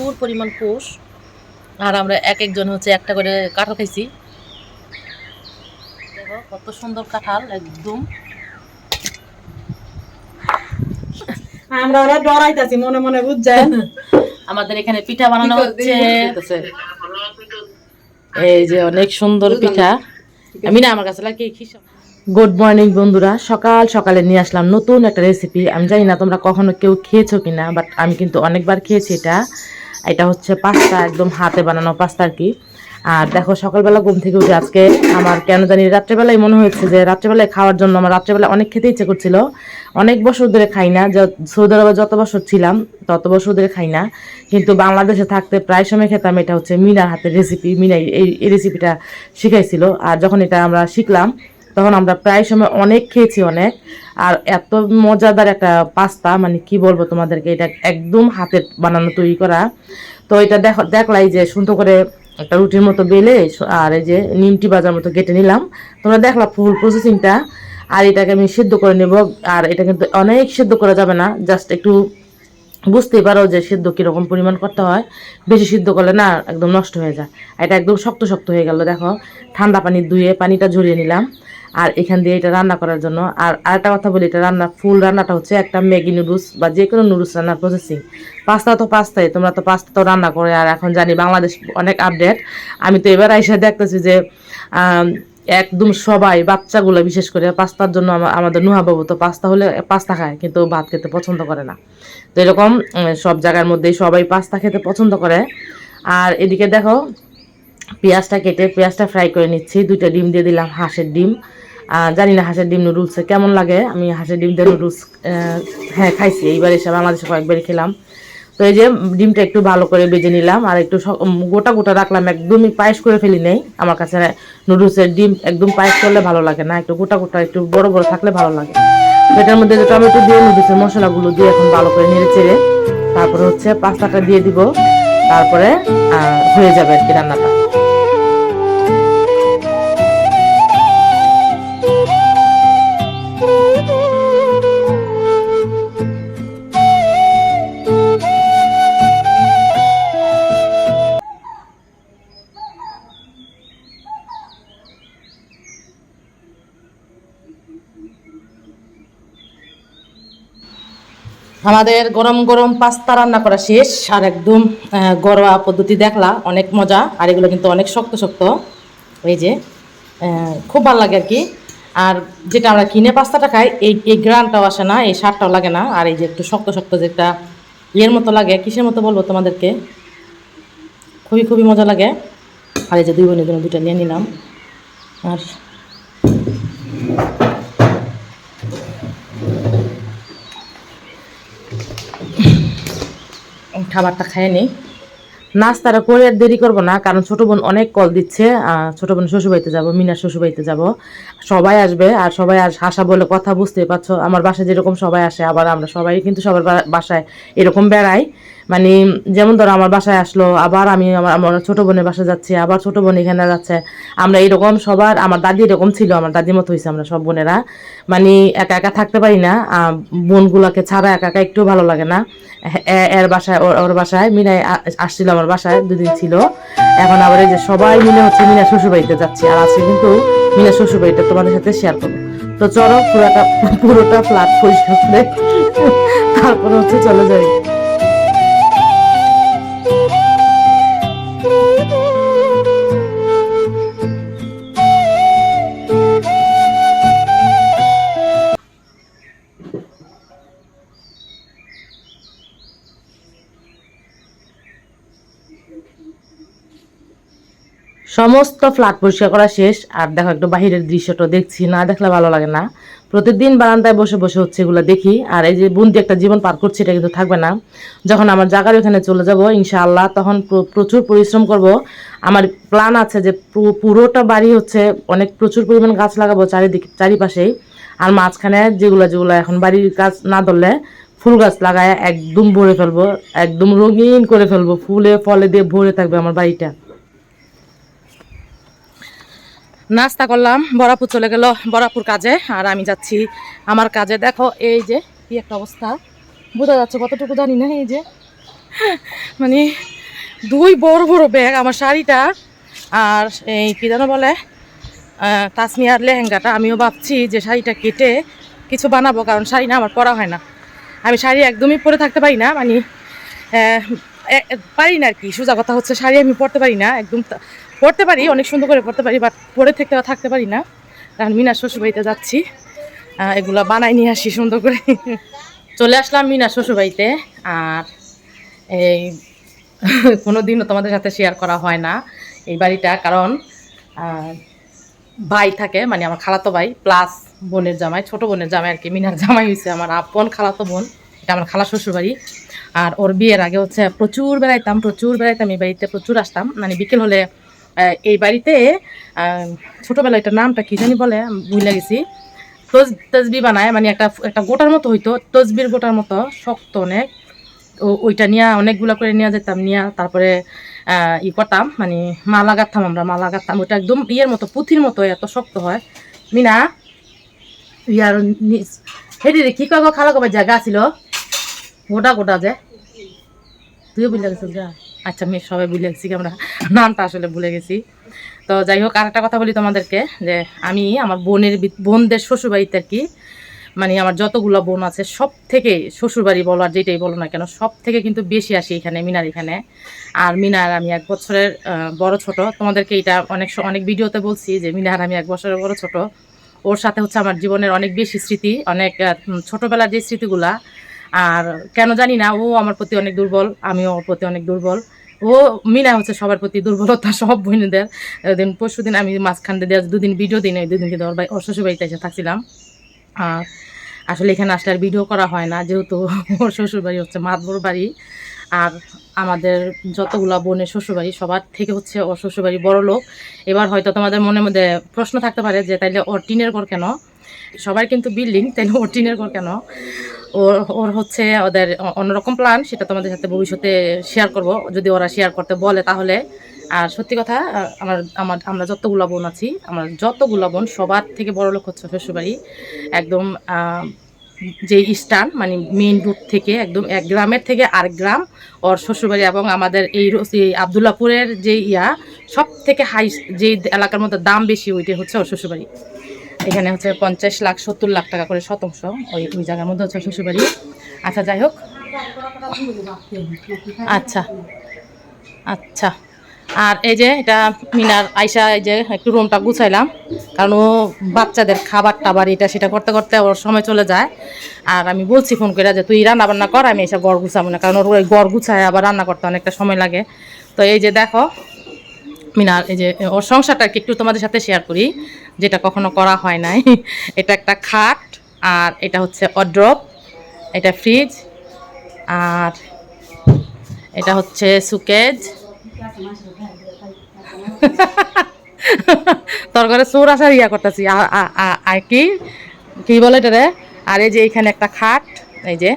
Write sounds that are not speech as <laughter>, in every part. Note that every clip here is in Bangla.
প্রচুর পরিমাণ কোষ আর আমরা এক একজন হচ্ছে একটা করে কাঁঠাল খাইছি। দেখো কত সুন্দর কাঁঠাল একদম। আমরা ওরা ডরাইতাছি মনে মনে বুঝছেন? আমাদের এখানে পিঠা বানানো হচ্ছে। এই যে অনেক সুন্দর পিঠা। আমি না আমার কাছে লাগে গুড মর্নিং বন্ধুরা। সকাল সকালে নিয়ে আসলাম নতুন একটা রেসিপি আমি জানি না তোমরা কখনো কেউ খেয়েছো কিনা বাট আমি কিন্তু অনেকবার খেয়েছি এটা। এটা হচ্ছে পাস্তা একদম হাতে বানানো পাস্তা আর কি। আর দেখো, সকালবেলা ঘুম থেকে উঠে আজকে আমার কেন জানি রাত্রেবেলায় মনে হয়েছে যে রাত্রেবেলায় খাওয়ার জন্য আমার রাত্রেবেলায় অনেক খেতে ইচ্ছে করছিল। অনেক বছর ধরে খাই না সৌদি আরবে যত বছর ছিলাম, তত বছর ধরে খাই না। কিন্তু বাংলাদেশে থাকতে প্রায় সময় খেতাম, এটা হচ্ছে মিনার হাতের রেসিপি মিনা এই রেসিপিটা শিখাইছিল। আর যখন এটা আমরা শিখলাম তখন আমরা প্রায় সময় অনেক খেয়েছি অনেক। আর এত মজাদার একটা পাস্তা মানে কি বলব তোমাদেরকে, এটা একদম হাতের বানানো, তৈরি করা। তো এটা দেখো, দেখলাই যে সুন্দর করে একটা রুটির মতো বেলে আর এই যে নিমটি বাজার মতো কেটে নিলাম। তোমরা দেখলা ফুল প্রসেসিংটা আর এটাকে আমি সিদ্ধ করে নেব। আর এটা কিন্তু অনেক সিদ্ধ করা যাবে না। জাস্ট একটু বুঝতেই পারো যে সিদ্ধ কীরকম পরিমাণ করতে হয়। বেশি সিদ্ধ করলে না একদম নষ্ট হয়ে যায়। এটা একদম শক্ত শক্ত হয়ে গেল, দেখো। ঠান্ডা পানি ধুয়ে পানিটা ঝরিয়ে নিলাম। আর এখান দিয়ে এটা রান্না করার জন্য। আর আরেকটা কথা বলি, এটা রান্না ফুল রান্নাটা হচ্ছে একটা ম্যাগি নুডলস বা যে কোনো নুডলস রান্নার প্রসেসিং পাস্তা তো পাস্তাই, তোমরা তো পাস্তা তো রান্না করে, আর এখন জানি বাংলাদেশ অনেক আপডেট আমি তো এবার আইসা দেখতেছি যে একদম সবাই, বাচ্চাগুলো বিশেষ করে পাস্তার জন্য আমাদের নুহা বাবু তো পাস্তা হলে পাস্তা খায়, কিন্তু ভাত খেতে পছন্দ করে না। তো এরকম সব জায়গার মধ্যেই সবাই পাস্তা খেতে পছন্দ করে। আর এদিকে দেখো, পেঁয়াজটা কেটে পেঁয়াজটা ফ্রাই করে নিচ্ছি, দুইটা ডিম দিয়ে দিলাম, হাঁসের ডিম। জানি না হাঁসের ডিম নুডলসে কেমন লাগে। আমি হাঁসের ডিম দিয়ে নুডলস হ্যাঁ খাইছি। এইবার এসে বাংলাদেশে কয়েকবারই খেলাম। তো এই যে ডিমটা একটু ভালো করে বেজে নিলাম আর একটু গোটা গোটা রাখলাম। একদমই পায়েস করে ফেলি নেই। আমার কাছে নুডলসের ডিম একদম পায়েস করলে ভালো লাগে না। একটু গোটা গোটা, একটু বড় বড় থাকলে ভালো লাগে। এটার মধ্যে যে টমেটো দিয়ে নুডলসের মশলাগুলো দিয়ে এখন ভালো করে নেড়ে চেড়ে তারপরে হচ্ছে পাস্তাটা দিয়ে দিব। তারপরে হয়ে যাবে আর কি রান্নাটা। আমাদের গরম গরম পাস্তা রান্না করা শেষ আর একদম ঘরোয়া পদ্ধতি দেখলা, অনেক মজা, আর এগুলো কিন্তু অনেক শক্ত শক্ত। এই যে খুব ভালো লাগে আর কি আর যেটা আমরা কিনে পাস্তাটা খাই, এই এই গ্রানটাও আসে না, এই সারটাও লাগে না, আর এই যে একটু শক্ত শক্ত যেটা ইয়ের মতো লাগে, কিসের মতো বলব তোমাদেরকে? খুবই খুবই মজা লাগে। আর এই যে দুই বোনের জন্য দুইটা নিয়ে নিলাম। আর খাবারটা খেয়ে নিই নাস্তাটা করে আর দেরি করব না, কারণ ছোট বোন অনেক কল দিচ্ছে ছোট বোন শ্বশুরবাড়িতে যাব, মিনার শ্বশুরবাড়িতে যাব। সবাই আসবে আর সবাই আস, আসা বলে কথা বুঝতেই পারছ। আমার বাসায় যেরকম সবাই আসে, আবার আমরা সবাই কিন্তু সবার বাসায় এরকম বেড়াই। মানে যেমন ধরো আমার বাসায় আসলো, আবার আমি আমার আমার ছোট বোনের বাসায় যাচ্ছি, আবার ছোট বোন এখানে যাচ্ছে। আমরা এরকম সবার, আমার দাদি এরকম ছিল, আমার দাদির মতো হয়েছে আমরা সব বোনেরা। মানে একা একা থাকতে পারি না বোনগুলোকে ছাড়া একা একা একটু ভালো লাগে না। এর বাসায়, ওর বাসায় মিনায় আসছিল আমার বাসায়, দুদিন ছিল। এখন আবার এই যে সবাই মিলে হচ্ছে মিনা শ্বশুরবাড়িতে যাচ্ছি, আর আজকে কিন্তু মিনা শ্বশুরবাড়িটা তোমাদের সাথে শেয়ার করব। তো চলো, পুরোটা পুরোটা ফ্ল্যাট পরিষ্কার করে তারপরে হচ্ছে চলে যাই। সমস্ত ফ্ল্যাট পরিষ্কার করা শেষ। আর দেখো একটু বাহিরের দৃশ্যটা দেখছি না, দেখলে ভালো লাগে না। প্রতিদিন বারান্দায় বসে বসে হচ্ছে এগুলো দেখি। আর এই যে বুন্দি একটা জীবন পার করছে, এটা কিন্তু থাকবে না। যখন আমার জায়গার ওখানে চলে যাব, ইনশাআল্লাহ তখন প্রচুর পরিশ্রম করব। আমার প্ল্যান আছে যে পুরোটা বাড়ি হচ্ছে অনেক প্রচুর পরিমাণ গাছ লাগাবো চারিদিকে চারিপাশেই। আর মাঝখানে যেগুলো যেগুলো এখন বাড়ির গাছ না ধরলে ফুল গাছ লাগায় একদম ভরে ফেলব, একদম রঙিন করে ফেলব। ফুলে, ফলে দিয়ে ভরে থাকবে আমার বাড়িটা। নাস্তা করলাম, বরাপুর চলে গেল, বরাপুর কাজে। আর আমি যাচ্ছি আমার কাজে। দেখো, এই যে, কি একটা অবস্থা। বোঝা যাচ্ছে কতটুকু জানি না, এই যে। মানে দুই বড় বড় ব্যাগ আমার শাড়িটা আর এই কী যেন বলে তাসমিয়ার লেহেঙ্গাটা। আমিও ভাবছি যে শাড়িটা কেটে কিছু বানাবো, কারণ শাড়ি না আমার পরা হয় না। আমি শাড়ি একদমই পরে থাকতে পারি না মানে পারি না আর কি। সোজা কথা হচ্ছে, শাড়ি আমি পরতে পারি না। একদম তা- পরতে পারি, অনেক সুন্দর করে পড়তে পারি বাট পরে থেকে থাকতে পারি না। কারণ মিনার শ্বশুরবাড়িতে যাচ্ছি। এগুলো বানাই নিয়ে আসি সুন্দর করে। চলে আসলাম মিনার শ্বশুরবাড়িতে, আর এই <laughs> কোনো দিনও তোমাদের সাথে শেয়ার করা হয় না এই বাড়িটা, কারণ ভাই থাকে মানে আমার খালাতো ভাই প্লাস বোনের জামাই, ছোট বোনের জামাই আর কি, মিনার জামাই হয়েছে আমার আপন খালাতো বোন, এটা আমার খালা শ্বশুর বাড়ি আর ওর বিয়ের আগে হচ্ছে প্রচুর বেড়াইতাম প্রচুর বেড়াইতাম এই বাড়িতে, প্রচুর আসতাম মানে বিকেল হলে এই বাড়িতে ছোটবেলায় এটা নামটা কি জানি বলে ভুলে গেছি। তজ তসবি বানায় মানে একটা একটা গোটার মতো হইতো, তসবির গোটার মতো, শক্ত অনেক। ওইটা নিয়ে অনেকগুলো করে নিয়ে যেতাম, নিয়ে তারপরে ই করতাম মানে মালা গাঁথতাম আমরা, মালা গাঁথতাম। ওইটা একদম ইয়ের মতো, পুঁথির মতো, এত শক্ত হয়। মিনা, ইয়ার হেডি রে কি গো, খালা কবার জায়গা ছিল। গোটা গোটা যে। তুইও বুঝলে গেছিস, যা। আচ্ছা আমি সবাই ভুলে গেছি আমরা? নামটা আসলে ভুলে গেছি। তো যাই হোক আর একটা কথা বলি তোমাদেরকে, যে আমি আমার বোনের বোনদের শ্বশুরবাড়িতে আর কি মানে আমার যতগুলো বোন আছে সব থেকে শ্বশুরবাড়ি বলো আর যেটাই বলো না কেন সব থেকে কিন্তু বেশি আসি এখানে, মিনার এখানে। আর মিনার আমি এক বছরের বড় ছোট। তোমাদেরকে এটা অনেক অনেক ভিডিওতে বলছি যে মিনার আমি এক বছরের বড় ছোট। ওর সাথে হচ্ছে আমার জীবনের অনেক বেশি স্মৃতি, অনেক ছোটবেলার যে স্মৃতিগুলা আর কেন জানি না, ও আমার প্রতি অনেক দুর্বল, আমিও ওর প্রতি অনেক দুর্বল। ও, মিনা হচ্ছে সবার প্রতি দুর্বলতা সব বোনেদের। দিন পরশু দিন আমি মাঝখান দিয়ে দুদিন ভিডিও দিই নাই, দুদিন কিন্তু ওর বাড়ি ওর শ্বশুরবাড়িতে এসে থাকছিলাম। আর আসলে এখানে আসলে আর ভিডিও করা হয় না, যেহেতু <laughs> ওর শ্বশুরবাড়ি হচ্ছে মাতবর বাড়ি। আর আমাদের যতগুলা বোনের শ্বশুরবাড়ি, সবার থেকে হচ্ছে ওর শ্বশুরবাড়ি বড় লোক। এবার হয়তো তোমাদের মনের মধ্যে প্রশ্ন থাকতে পারে যে, তাইলে ওর টিনের ঘর কেন? সবার কিন্তু বিল্ডিং তাইলে ওর টিনের ঘর কেন? ওর ওর হচ্ছে ওদের অন্যরকম প্ল্যান সেটা তোমাদের সাথে ভবিষ্যতে শেয়ার করব। যদি ওরা শেয়ার করতে বলে তাহলে। আর সত্যি কথা আমার আমার, আমরা যতগুলো বোন আছি, আমার যতগুলো বোন, সবার থেকে বড় লোক হচ্ছে শ্বশুরবাড়ি। একদম যে স্টান মানে মেইন রুট থেকে, একদম এক গ্রামের থেকে আরেক গ্রাম, ওর শ্বশুরবাড়ি এবং আমাদের এই আবদুল্লাপুরের যে ইয়া সব থেকে হাই যে এলাকার মধ্যে দাম বেশি ওইটা হচ্ছে ওর শ্বশুরবাড়ি। এখানে হচ্ছে পঞ্চাশ লাখ, সত্তর লাখ টাকা করে শতাংশ ওই ওই জায়গার মধ্যে হচ্ছে শ্বশুরবাড়ি। আচ্ছা যাই হোক। আচ্ছা আচ্ছা। আর এই যে এটা মিনার আইসা এই যে একটু রুমটা গুছাইলাম, কারণ ও বাচ্চাদের খাবার টাবার এটা সেটা করতে করতে ওর সময় চলে যায়। আর আমি বলছি ফোন করে যে, তুই রান্না বান্না কর, আমি এসব গড় গুছাবো না। কারণ ওর ওই গড় গুছায় আবার রান্না করতে অনেকটা সময় লাগে। তো এই যে দেখো মিনার এই যে ওর সংসারটা কি একটু তোমাদের সাথে শেয়ার করি, যেটা কখনো করা হয় নাই। <laughs> এটা একটা খাট, আর এটা হচ্ছে অড্রপ এটা ফ্রিজ আর এটা হচ্ছে সুকেজ তোর ঘরে চোর আসার ইয়া করতেছি আর কি কি বলে এটা রে? আর এই যে এখানে একটা খাট, এই যে,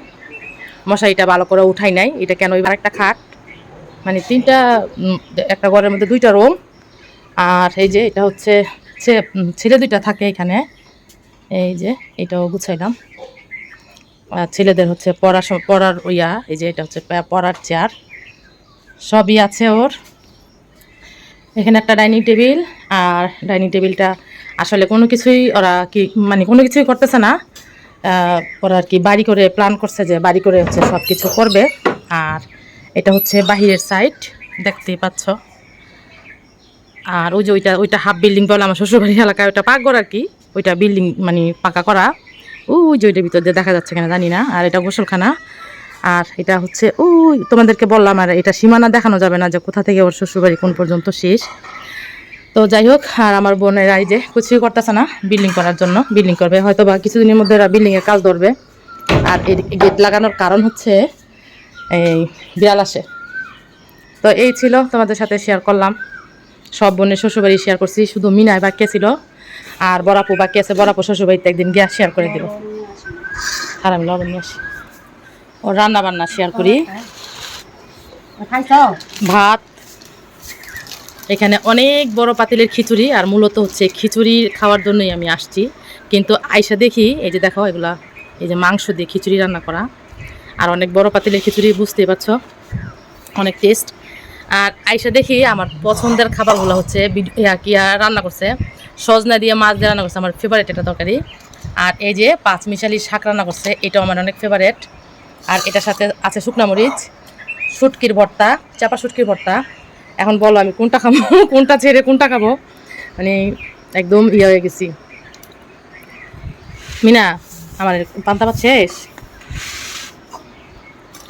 মশারিটা ভালো করে উঠাই নাই, এটা কেন এবার একটা খাট? মানে তিনটা একটা ঘরের মধ্যে দুইটা রুম আর এই যে এটা হচ্ছে ছেলে দুইটা থাকে এখানে। এই যে এটাও গুছাইলাম। আর ছেলেদের হচ্ছে পড়া পড়ার ইয়া, এই যে এটা হচ্ছে পড়ার চেয়ার সবই আছে ওর। এখানে একটা ডাইনিং টেবিল, আর ডাইনিং টেবিলটা আসলে কোনো কিছুই ওরা কি মানে কোনো কিছুই করতেছে না। ওরা আর কি বাড়ি করে প্ল্যান করছে যে বাড়ি করে হচ্ছে সব কিছু করবে। আর এটা হচ্ছে বাহিরের সাইড দেখতেই পাচ্ছ। আর ওই যে ওইটা ওইটা হাফ বিল্ডিং বলে আমার শ্বশুরবাড়ি এলাকায়, ওইটা পাকঘর আর কি। ওইটা বিল্ডিং মানে পাকা করা। ওই যে ওইটার ভিতর দিয়ে দেখা যাচ্ছে কিনা, জানি না। আর এটা গোসলখানা। আর এটা হচ্ছে, ওই তোমাদেরকে বললাম, আর এটা সীমানা দেখানো যাবে না যে কোথা থেকে ওর শ্বশুরবাড়ি কোন পর্যন্ত শেষ। তো যাই হোক, আর আমার বোনের এই যে কিছুই করতেছে না বিল্ডিং করার জন্য। বিল্ডিং করবে হয়তো বা কিছুদিনের মধ্যে এরা বিল্ডিংয়ের কাজ ধরবে। আর এই গেট লাগানোর কারণ হচ্ছে এই বিড়াল আসে। তো এই ছিল, তোমাদের সাথে শেয়ার করলাম। সব বোনের শ্বশুরবাড়ি শেয়ার করছি, শুধু মিনায় বাকি ছিল। আর বরাপু বাকি আছে বরাপু শ্বশুরবাড়িতে একদিন গ্যাস শেয়ার করে দিব আর আমি লবণ আসি। ও রান্না বান্না শেয়ার করি। ভাত। এখানে অনেক বড় পাতিলের খিচুড়ি, আর মূলত হচ্ছে খিচুড়ি খাওয়ার জন্যই আমি আসছি। কিন্তু আইসা দেখি, এই যে দেখো, এগুলা এই যে মাংস দিয়ে খিচুড়ি রান্না করা। আর অনেক বড় পাতিলের খিচুড়ি, বুঝতেই পারছ? অনেক টেস্ট আর আইসা দেখি আমার পছন্দের খাবারগুলো হচ্ছে কি রান্না করছে? সজনা দিয়ে মাছ দিয়ে রান্না করছে, আমার ফেভারিট এটা তরকারি। আর এই যে পাঁচ মিশালি শাক রান্না করছে, এটাও আমার অনেক ফেভারিট আর এটার সাথে আছে শুকনা মরিচ, শুটকির ভর্তা, চাপা শুটকির ভর্তা। এখন বলো আমি কোনটা খাব, <laughs> কোনটা ছেড়ে কোনটা খাব? মানে একদম ইয়ে হয়ে গেছি। মিনা, আমার পান্তা ভাত শেষ?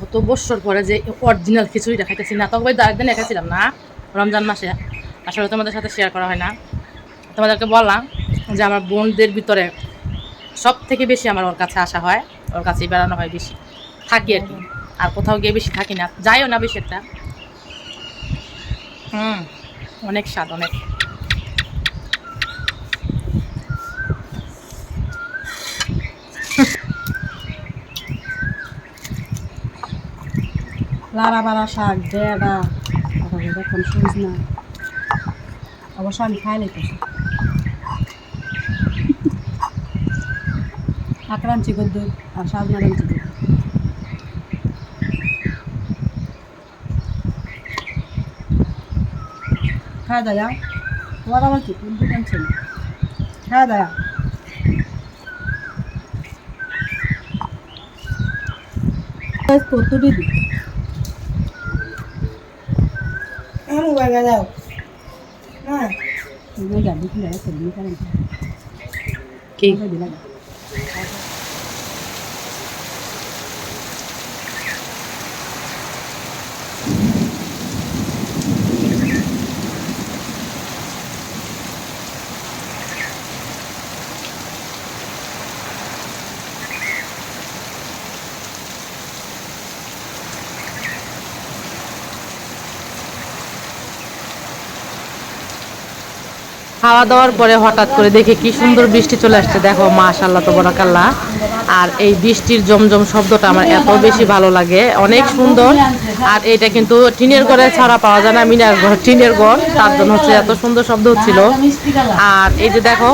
কত বছর পরে যে অরিজিনাল খিচুড়িটা খাইতেছি না, তবে একদিন খাইছিলাম না, রমজান মাসে। আসলে তোমাদের সাথে শেয়ার করা হয় না। তোমাদেরকে বললাম যে আমার বোনদের ভিতরে সব থেকে বেশি আমার ওর কাছে আসা হয়, ওর কাছেই বেড়ানো হয় বেশি। থাকি আর কি। আর কোথাও গিয়ে বেশি থাকি না। যাইও না বেশি একটা। হুম, অনেক স্বাদ, অনেক। লাড়া বাড়া শাক ডেডা দেখুন শুনিস না। অবশ্য আমি খাই লাইতেছি আক্রাঞ্চি গদ্য আর সাজনা রাঞ্চি গদ্য খাওয়া দায়া তোমার আবার কি? কোন দোকান ছিল খাওয়া দায়া কত দিদি তুমি গাড়ি খুলে তুমি কারেন্ট কি খাওয়া দাওয়ার পরে হঠাৎ করে দেখে কি সুন্দর বৃষ্টি চলে আসছে। দেখো মাশাল্লাহ তো বরাকাল্লাহ আর এই বৃষ্টির জমজম শব্দটা আমার এত বেশি ভালো লাগে। অনেক সুন্দর। আর এটা কিন্তু টিনের ঘরে ছাড়া পাওয়া যায় না, মিনার ঘর, টিনের ঘর। তার জন্য হচ্ছে এত সুন্দর শব্দ হচ্ছিল। আর এই যে দেখো,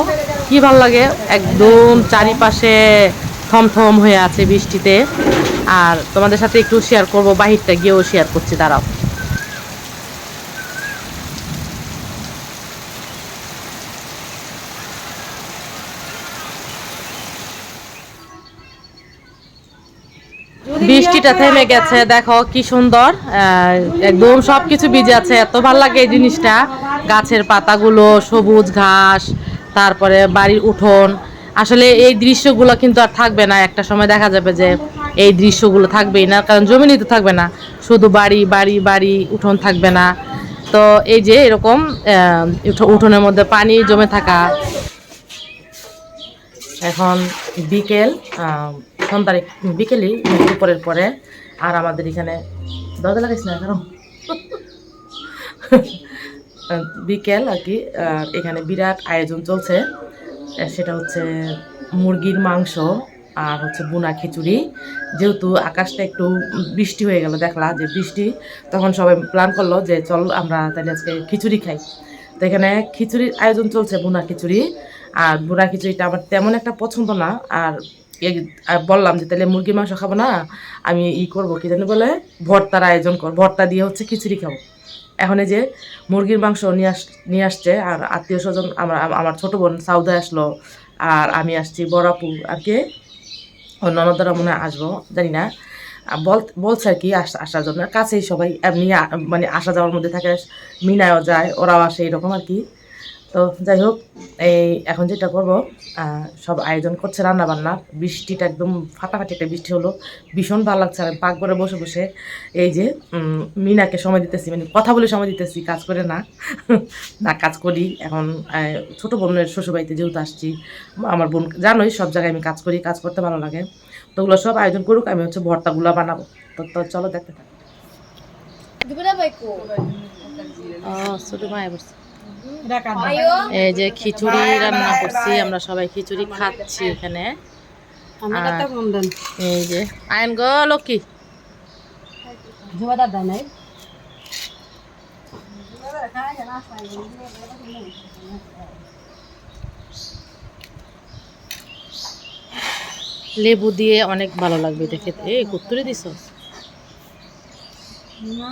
কি ভালো লাগে, একদম চারিপাশে থমথম হয়ে আছে বৃষ্টিতে। আর তোমাদের সাথে একটু শেয়ার করব, বাহিরটা গিয়েও শেয়ার করছি, দাঁড়াও। বৃষ্টিটা থেমে গেছে দেখো কি সুন্দর। একদম সবকিছু ভিজে আছে এত ভালো লাগে এই জিনিসটা। গাছের পাতাগুলো সবুজ ঘাস তারপরে বাড়ির উঠোন। আসলে এই দৃশ্যগুলো কিন্তু আর থাকবে না একটা সময় দেখা যাবে যে এই দৃশ্যগুলো থাকবেই না কারণ জমিনই তো থাকবে না। শুধু বাড়ি বাড়ি বাড়ি উঠোন থাকবে না। তো এই যে এরকম উঠোনের মধ্যে পানি জমে থাকা। এখন বিকেল আহ, সন্ধ্যার বিকেলই, দুপুরের পরে। আর আমাদের এখানে দরজা লাগাইছ না কারণ বিকেল আর কি এখানে বিরাট আয়োজন চলছে। সেটা হচ্ছে মুরগির মাংস আর হচ্ছে বুনা খিচুড়ি। যেহেতু আকাশটা একটু বৃষ্টি হয়ে গেল, দেখলা যে বৃষ্টি, তখন সবাই প্ল্যান করল যে চল আমরা তাহলে আজকে খিচুড়ি খাই। তো এখানে খিচুড়ির আয়োজন চলছে, বুনা খিচুড়ি। আর বুনা খিচুড়িটা আমার তেমন একটা পছন্দ না, আর বললাম যে তাহলে মুরগির মাংস খাব না, আমি ই করব, কি জানি বলে, ভর্তার আয়োজন কর ভর্তা দিয়ে হচ্ছে খিচুড়ি খাব। এখন যে মুরগির মাংস নিয়ে আস, নিয়ে আসছে, আর আত্মীয় স্বজন, আমার আমার ছোটো বোন সাউদা আসলো, আর আমি আসছি বড়াপু আর কে? ননদরা মনে আসব, জানি না। বল, বলছে আর কি আস- আসার জন্য। কাছেই সবাই, এমনি মানে আসা যাওয়ার মধ্যে থাকে, মিনায়ও যায়, ওরাও আসে, এরকম আর কি। তো যাই হোক এই এখন যেটা করব সব আয়োজন করছে রান্না বান্নার বৃষ্টিটা একদম ফাটাফাটি একটা বৃষ্টি হলো। ভীষণ ভালো লাগছে আর পাক করে বসে বসে এই যে মিনাকে সময় দিতেছি মানে কথা বলে সময় দিতেছি কাজ করে না। <laughs> না কাজ করি। এখন আহ, ছোট বোনের শ্বশুরবাড়িতে যেহেতু আসছি আমার বোন জানোই সব জায়গায় আমি কাজ করি কাজ করতে ভালো লাগে। তো ওগুলো সব আয়োজন করুক আমি হচ্ছে ভর্তাগুলো বানাবো। তো তো চলো দেখতে থাকি। ছোট কাট দাও। এই যে খিচুড়ি রান্না করছি আমরা সবাই খিচুড়ি খাচ্ছি এখানে। এই যে আইন গো লক্ষ্মী। লেবু দিয়ে অনেক ভালো লাগবে দেখে। এই কুত্তুরে দিছ? না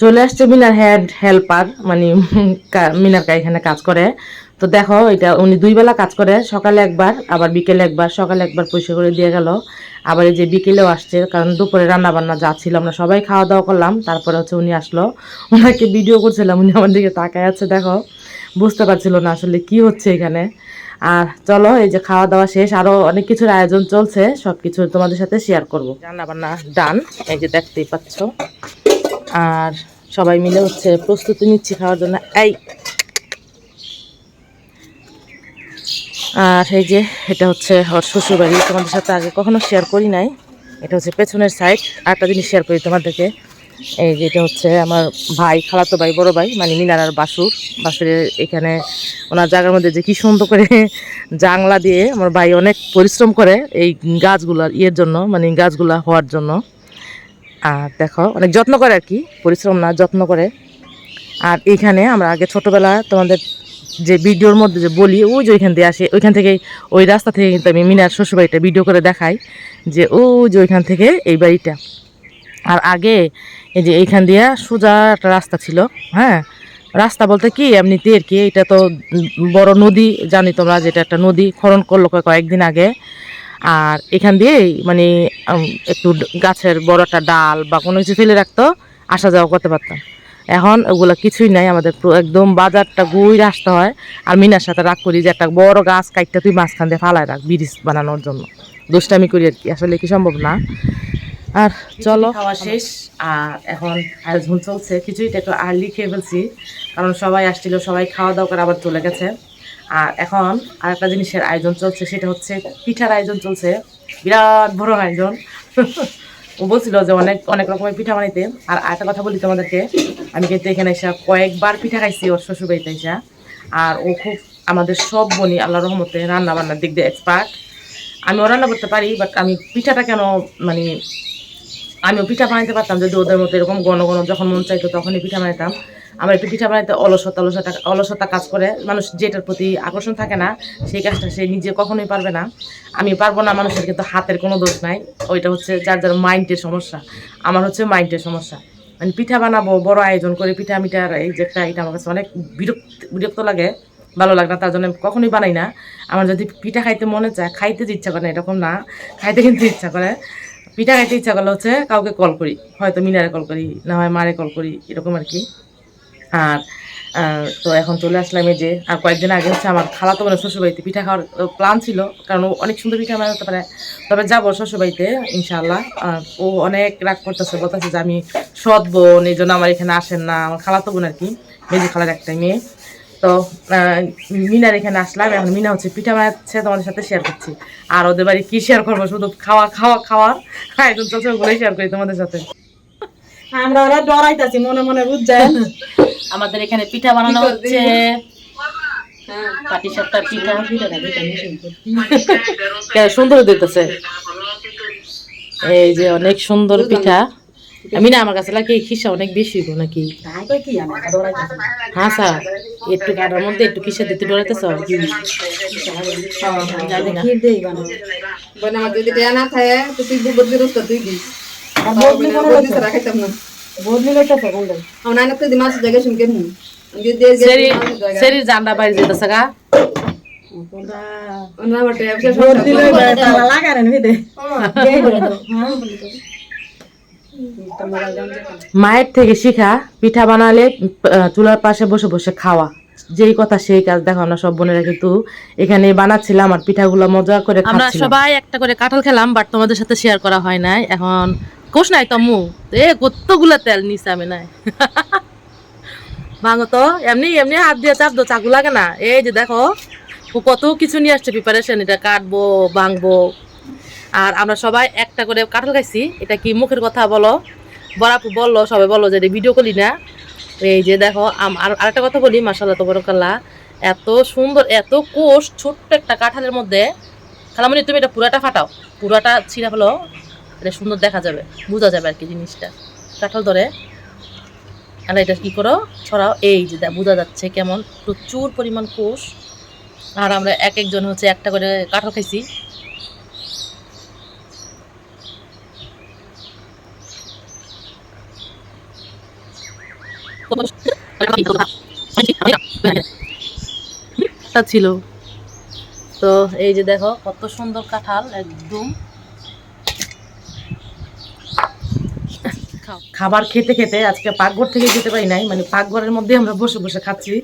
চলে আসছে মিনার হেড হেল্পার মানে মিনার কা এখানে কাজ করে। তো দেখো, এটা উনি দুই বেলা কাজ করে, সকালে একবার, আবার বিকেলে একবার, সকালে একবার পয়সা করে দিয়ে গেল। আবার এই যে বিকেলেও আসছে, কারণ দুপুরে রান্না বান্না যা ছিল আমরা সবাই খাওয়া দাওয়া করলাম, তারপরে হচ্ছে উনি আসলো। ওনাকে ভিডিও করছিলাম, উনি আমার দিকে তাকায় আছে, দেখো। বুঝতে পারছিল না আসলে কি হচ্ছে এখানে। আর চলো, এই যে খাওয়া দাওয়া শেষ, আরও অনেক কিছুর আয়োজন চলছে সব কিছু তোমাদের সাথে শেয়ার করব। রান্না বান্না ডান এই যে দেখতেই পাচ্ছ। আর সবাই মিলে হচ্ছে প্রস্তুতি নিচ্ছি খাওয়ার জন্য। এই। আর এই যে, এটা হচ্ছে ওর শ্বশুরবাড়ি, তোমাদের সাথে আগে কখনো শেয়ার করি নাই। এটা হচ্ছে পেছনের সাইড আরেকটা জিনিস শেয়ার করি তোমাদেরকে। এই যে, এটা হচ্ছে আমার ভাই, খালাতো ভাই, বড় ভাই মানে মিনার আর বাসুর। বাসুরের এখানে ওনার জায়গার মধ্যে যে কি সুন্দর করে জাংলা দিয়ে আমার ভাই অনেক পরিশ্রম করে এই গাছগুলার ইয়ের জন্য মানে গাছগুলা হওয়ার জন্য। আর দেখো, অনেক যত্ন করে আর কি, পরিশ্রম না, যত্ন করে। আর এইখানে আমরা আগে ছোটবেলা তোমাদের যে ভিডিওর মধ্যে যে বলি, ওই যে ওইখান দিয়ে আসে। ওইখান থেকে, ওই রাস্তা থেকে কিন্তু আমি মিনার শ্বশুরবাড়িটা ভিডিও করে দেখাই যে ও যে ওইখান থেকে এই বাড়িটা। আর আগে এই যে এইখান দিয়ে সোজা একটা রাস্তা ছিল হ্যাঁ? রাস্তা বলতে কি এমনিতে আর কি, এটা তো বড় নদী, জানি তোমরা যেটা একটা নদী খনন করল কয়েকদিন আগে। আর এখান দিয়েই মানে একটু গাছের বড় একটা ডাল বা কোনো কিছু ফেলে রাখতো, আসা যাওয়া করতে পারতাম। এখন ওগুলো কিছুই নাই, আমাদের একদম বাজারটা গুইরে আসতে হয়। আর মিনার সাথে রাগ করি যে একটা বড় গাছ কাইটটা তুই মাঝখান দিয়ে ফালায় রাখ ব্রিজ বানানোর জন্য। দুষ্টামি করি আর কি, আসলে কি সম্ভব না। আর চলো। খাওয়া শেষ, আর এখন আয়োজন চলছে। খিচুড়িটা একটু আর্লি খেয়ে ফেলছি, কারণ সবাই আসছিল, সবাই খাওয়া দাওয়া করে আবার চলে গেছে। আর এখন আর একটা জিনিসের আয়োজন চলছে, সেটা হচ্ছে পিঠার আয়োজন চলছে। বিরাট বড় আয়োজন। ও বলছিল যে অনেক অনেক রকমের পিঠা বানাইতে। আর একটা কথা বলি তোমাদেরকে, আমি কিন্তু এখানে এসে কয়েকবার পিঠা খাইছি ওর শ্বশুর বাড়িতে এসে। আর ও খুব আমাদের সব বনি আল্লাহ রহমতে রান্না বান্নার দিক দিয়ে এক্সপার্ট আমিও রান্না করতে পারি বাট আমি পিঠাটা কেন মানে আমিও পিঠা বানাইতে পারতাম যদি ওদের মতো এরকম ঘন ঘন যখন মন চাইতো তখনই পিঠা বানাইতাম। আমার একটু পিঠা বানাইতে অলসতা অলসতা অলসতা কাজ করে। মানুষ যেটার প্রতি আকর্ষণ থাকে না, সেই কাজটা সে নিজে কখনোই পারবে না। আমি পারব না, মানুষের কিন্তু হাতের কোনো দোষ নাই। ওইটা হচ্ছে যার যার মাইন্ডের সমস্যা। আমার হচ্ছে মাইন্ডের সমস্যা। মানে পিঠা বানাবো, বড় আয়োজন করে পিঠা মিঠার এই যে একটা এটা আমার কাছে অনেক বিরক্ত বিরক্ত লাগে, ভালো লাগে না, তার জন্য আমি কখনোই বানাই না। আমার যদি পিঠা খাইতে মনে চায়, খাইতে যে ইচ্ছা করে না, এরকম না, খাইতে কিন্তু ইচ্ছা করে। পিঠা খাইতে ইচ্ছা করলে হচ্ছে কাউকে কল করি, হয়তো মিনারে কল করি, না হয় মারে কল করি, এরকম আর কি। আর তো এখন চলে আসলাম এই যে, আর কয়েকদিন আগে হচ্ছে আমার খালাতো বোনের শ্বশুরবাড়িতে পিঠা খাওয়ার প্ল্যান ছিল, কারণ অনেক সুন্দর পিঠা বানাতে পারে। তবে যাব শ্বশুরবাড়িতে, ইনশাআল্লাহ। আর ও অনেক রাগ করতেছে, বলতেছে যে আমি সৎ বোন, এই জন্য আমার এখানে আসেন না। আমার খালাতো বোন আর কি, মেজি খালার একটাই মেয়ে। তো মিনার এখানে আসলাম, এখন মিনা হচ্ছে পিঠা বানাচ্ছে, তোমাদের সাথে শেয়ার করছি। আর ওদের বাড়ি কি শেয়ার করব? শুধু খাওয়া খাওয়া খাওয়া। হ্যাঁ একদম চলছে ওগুলোই শেয়ার করি তোমাদের সাথে। আমরা ওরা ডরাইতাছি মনে মনে বুঝছেন? আমাদের এখানে পিঠা বানানো হচ্ছে। পাটি সাপটার পিঠা সুন্দর দিতেছে? এই যে অনেক সুন্দর পিঠা। আমি না আমার কাছে লাগে খিসা অনেক বেশি গো নাকি? হ্যাঁ স্যার। একটু কাটার মধ্যে একটু কিসে দিতে ডরাইতেছ? জানি না। ক্ষীর দেই বানো বনে আমার যদি টেয়া না থাকে তো তুই বদলি রোজ তুই দিস আর বদলি করে বদলি ছাড়া খাইতাম না বদলি লইতেছে গোল্ডেন আমার নাইন তো দিমাস জায়গা শুনকে মু আমি দিয়ে সেরি সেরি জান্ডা বাইরে যেতেছে গা। তোমরা ওনা বটে অবশ্য বদলি লইবে তালা লাগারেন ভিদে গেই করে দাও। হ্যাঁ। জানতে মায়ের থেকে শিখা পিঠা বানালে আহ, চুলার পাশে বসে বসে খাওয়া। যেই কথা সেই কাজ দেখো আমরা সব বোনেরা কিন্তু এখানে বানাচ্ছিলাম আর পিঠাগুলো মজা করে আমরা সবাই একটা করে কাঁঠাল খেলাম বাট তোমাদের সাথে শেয়ার করা হয় নাই। এখন কোষ নাই তো তমু এ, কতগুলা তেল নিছে আমি নাই। ভাঙো তো, এমনি এমনি হাত দিয়ে চাপ দো চাকু লাগে না। এই যে দেখো, ও কত কিছু নিয়ে আসছে প্রিপারেশন এটা কাটবো, ভাঙবো। আর আমরা সবাই একটা করে কাঁঠাল খাইছি, এটা কি মুখের কথা বলো? বরাপু বলল, সবাই বলল যে ভিডিও করি না। এই যে দেখো আর আরেকটা কথা বলি মাসাল্লাহ তবরকাল্লা এত সুন্দর, এত কোষ, ছোট্ট একটা কাঁঠালের মধ্যে। খালামনি তুমি এটা পুরাটা ফাটাও। পুরাটা ছিঁড়া হলো এটা সুন্দর দেখা যাবে, বোঝা যাবে আর কি জিনিসটা। কাঁঠাল ধরে, আর এটা কি করো? ছড়াও। এই যে বোঝা যাচ্ছে কেমন, প্রচুর পরিমাণ কোষ। আর আমরা এক একজন হচ্ছে একটা করে কাঁঠাল খাইছি। ছিল। তো এই যে দেখো, কত সুন্দর কাঁঠাল, একদম। খাবার খেতে খেতে আজকে পাকঘর থেকে যেতে পারি নাই মানে পাকঘরের মধ্যে আমরা বসে বসে খাচ্ছি।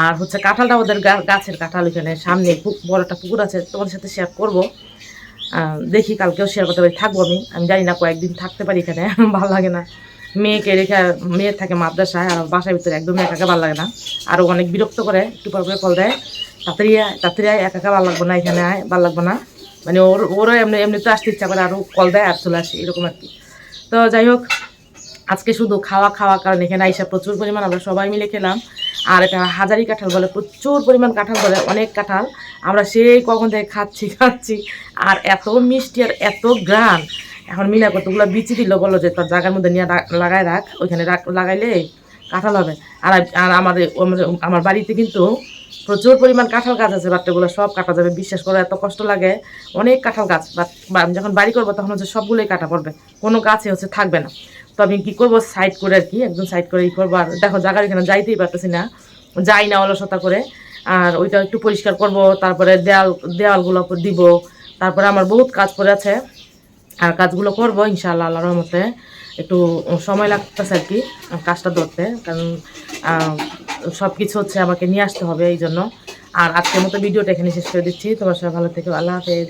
আর হচ্ছে কাঁঠালটা ওদের গাছের কাঁঠাল এখানে, সামনে বড় একটা পুকুর আছে, তোমাদের সাথে শেয়ার করব। দেখি কালকেও শেয়ার করতে পারি, থাকব আমি। আমি জানি না কয়েকদিন থাকতে পারি এখানে, <laughs> ভালো লাগে না। মেয়েকে রেখে মেয়ের থাকে মাদ্রাসায়, আর বাসার ভিতরে একদমই একা একা ভালো লাগে না। আরও অনেক বিরক্ত করে, একটু পর কল দেয়। তাড়াতাড়ি তাড়াতাড়ি আয়, একা একা ভালো লাগবো না, এখানে আয়, ভালো লাগবো না। মানে ওর ওরও এমনি এমনি তো আসতে ইচ্ছা করে আরও কল দেয় আর চলে আসে, এরকম আর কি। তো যাই হোক আজকে শুধু খাওয়া খাওয়া কারণ এখানে আইসা প্রচুর পরিমাণ আমরা সবাই মিলে খেলাম। আর এটা হাজারি কাঁঠাল বলে প্রচুর পরিমাণ কাঁঠাল বলে, অনেক কাঁঠাল। আমরা সেই কখন থেকে খাচ্ছি খাচ্ছি, আর এত মিষ্টি আর এত গ্রান। এখন মিনা কতগুলো বিচি দিল, বলল যে তার জায়গার মধ্যে নিয়ে লাগাই রাখ, ওইখানে রাখ, লাগাইলে কাঁঠাল হবে। আর আর আমাদের আমার- বাড়িতে কিন্তু প্রচুর পরিমাণ কাঁঠাল গাছ আছে বাচ্চাগুলো সব কাটা যাবে, বিশ্বাস করে, এত কষ্ট লাগে। অনেক কাঁঠাল গাছ বাট যখন বাড়ি করব তখন হচ্ছে সবগুলোই কাটা পড়বে, কোনো গাছে হচ্ছে থাকবে না। তো আমি কী করব? সাইড করে আর কি, একদম সাইড করে ই করব। আর দেখো, জায়গার এখানে যাইতেই পারতেছি না। যাই না অলসতা করে। আর ওইটা একটু পরিষ্কার করব, তারপরে দেয়াল দেওয়ালগুলো দিব। তারপরে আমার বহুত কাজ পড়ে আছে। আর কাজগুলো করব ইনশাআল্লাহ, আল্লাহর রহমতে। একটু সময় লাগতেছে আর কি, কাজটা ধরতে। কারণ সব কিছু হচ্ছে আমাকে নিয়ে আসতে হবে এই জন্য আর আজকের মতো ভিডিওটা এখানে শেষ করে দিচ্ছি। তোমার সবাই ভালো থেকে। আল্লাহ হাফেজ।